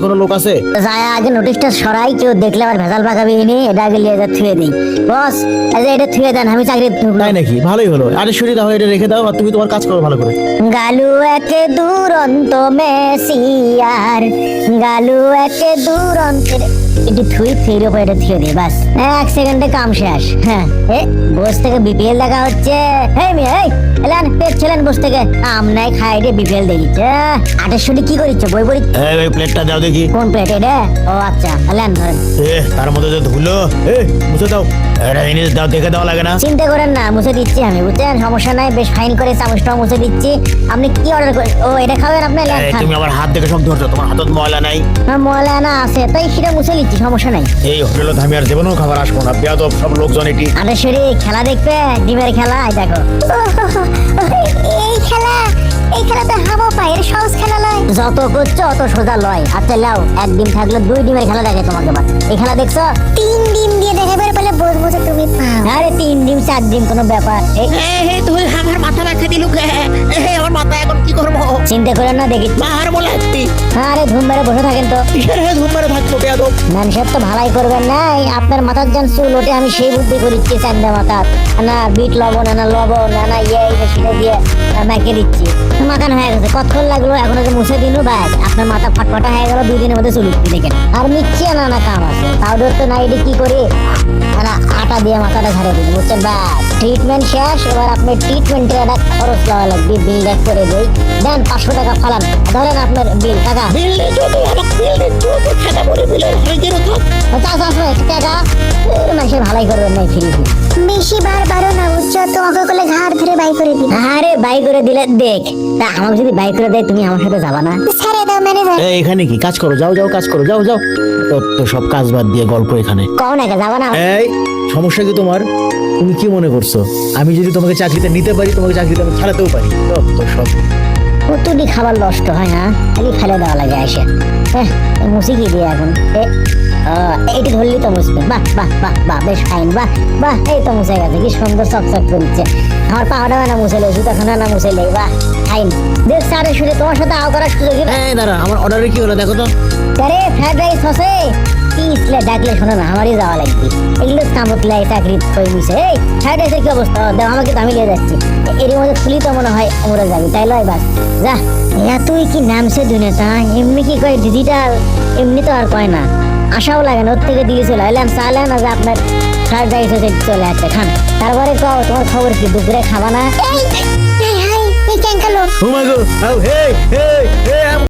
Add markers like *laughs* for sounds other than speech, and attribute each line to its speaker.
Speaker 1: কোনো লোক আছে?
Speaker 2: যায় আগে নোটিশটা সরাই কেউ দেখলে আবার ভেজাল পাকাবি নি এটা আগে লিয়ে যা থুয়ে দিই। বস এই যে এটা থুয়ে দেন আমি চাকরি
Speaker 1: তাই নাকি? ভালোই হলো। আরে শুনি তাহলে এটা রেখে দাও আর তুমি তোমার কাজ করো ভালো করে।
Speaker 2: গালু একে দুরন্ত মেসিয়ার গালু একে দুরন্ত এটি থুই উপর এটা থুয়ে দিই বাস। এক সেকেন্ডে কাম শেষ। হ্যাঁ এ বস থেকে বিপিএল দেখা হচ্ছে। এই এলান পেট ছেলেন বস থেকে। আম নাই খাই রে বিপিএল দেখিচ্ছে। আটের কি করিচ্ছ? বই বই
Speaker 1: এই প্লেটটা দাও দেখি।
Speaker 2: কোন প্লেট এটা ও আচ্ছা এলান ধরেন।
Speaker 1: এ তার মধ্যে যে ধুলো। এ মুছে দাও। এটা জিনিস দাও দেখে দেওয়া লাগে না।
Speaker 2: চিন্তা করেন না মুছে দিচ্ছি আমি বুঝছেন? সমস্যা নাই বেশ ফাইন করে চামচটাও মুছে দিচ্ছি। আপনি কি অর্ডার করেন ও এটা খাবেন আপনি? লেন খান।
Speaker 1: তুমি আমার হাত দেখে সব ধরছো তোমার হাতত ময়লা নাই।
Speaker 2: আমার ময়লা না আছে তাই সেটা মুছে নিচ্ছি সমস্যা নাই।
Speaker 1: এই হোটেলে আমি আর জীবনেও খাবার আসব না বেয়াদব সব লোকজন এটি।
Speaker 2: আরে শরীর খেলা দেখবে? ডিমের খেলা এই দেখো। *laughs* এই খেলা যত করছ অত সোজা লয়। আচ্ছা লাও এক ডিম থাকলে দুই ডিমের খেলা দেখে তোমাকে বাস এই খেলা দেখছ? তিন ডিম দিয়ে বলে যে তুমি আরে তিন ডিম চার ডিম কোনো ব্যাপার।
Speaker 3: তুই আমার মাথা ব্যথা দিলু আমার মাথা এখন কি করব?
Speaker 2: চিন্তা করেন না দেখি।
Speaker 3: মার বলে
Speaker 2: আরে মেরে বসে থাকেন তো।
Speaker 1: ধুম মেরে বেয়াদব
Speaker 2: মানুষের তো ভালাই করবেন না আপনার মাথার যান চুল ওঠে আমি সেই বুদ্ধি করিচ্ছি চান্দা মাথার। না বিট লবণ না লবণ না না ইয়ে সেটা দিয়ে দিচ্ছি। মাখান হয়ে গেছে কতক্ষণ লাগল? এখন যে মুছে দিনু ব্যাগ আপনার মাথা ফটফটা হয়ে গেল দুই দিনের মধ্যে চুল দেখেন। আর মিচ্ছি না না কাম আছে। পাউডার তো না কি করি? না আটা দিয়ে মাথাটা ঝাড়ে দিই বুঝছেন? ব্যাস। ট্রিটমেন্ট শেষ এবার আপনার ট্রিটমেন্টের একটা খরচ দেওয়া লাগবে বিল এক করে দেই। দেন পাঁচশো টাকা ফালান। ধরেন আপনার বিল টাকা মানুষের ভালাই করবেন নাই ফিরি
Speaker 4: বেশি বার বারো না বুঝছ তোমাকে করলে ঘাড় ধরে বাই করে দিবে।
Speaker 2: আরে বাই করে দিলে দেখ। তা আমাকে যদি বাই করে দেয় তুমি আমার সাথে যাবা না?
Speaker 4: ছেড়ে দাও ম্যানেজার
Speaker 1: এই এখানে কি? কাজ করো যাও যাও কাজ করো যাও যাও। তো তো সব কাজ বাদ দিয়ে গল্প এখানে।
Speaker 2: কও না যাবা না।
Speaker 1: এই সমস্যা কি তোমার? তুমি কি মনে করছ? আমি যদি তোমাকে চাকরিতে নিতে পারি তোমাকে চাকরিতে আমি ছাড়াতেও পারি। তো তো সব।
Speaker 2: কতটি খাবার নষ্ট হয় না খালি ফেলে দেওয়া লাগে আসে। হ্যাঁ মুসি কি দিয়ে এখন। এ ও, এইটি ধরলি তো মুসবে বাহ বাহ বাহ বাহ বেশ ফাইন বাহ বাহ এই তো মুছে গেছে কি সুন্দর চকচক করছে। আমার পাওয়াটা না মুছেলে জুতাখানা না মুছেলে বাহ ফাইন দেখ স্যারে শুনে তোমার সাথে আও করার সুযোগ
Speaker 1: এই দাঁড়া আমার অর্ডারে কি হলো দেখো তো।
Speaker 2: আরে ফ্রাইড রাইস হসে। কি ইসলে ডাকলে শোনো না আমারই যাওয়া লাগবে। এগুলো কামতলে চাকরি করে নিছে। এই ফ্রাইড রাইসের কি অবস্থা? দেখ আমাকে তো আমি নিয়ে যাচ্ছি। এর মধ্যে খুলি তো মনে হয় আমরা যাবি। তাই লয় বাস। যা এতই কি নামছে দুনিয়াটা এমনি কি কয় ডিজিটাল এমনি তো আর কয় না। আশাও লাগে না ওর থেকে দিলি চলে এলাম চালাম না যে আপনার ফ্রাইড রাইস হচ্ছে চলে আসছে খান তারপরে কও তোমার খবর কি দুপুরে খাবা না?
Speaker 4: এই এই হাই এই ক্যাঙ্কালো
Speaker 1: ও মাই গো হে হে হে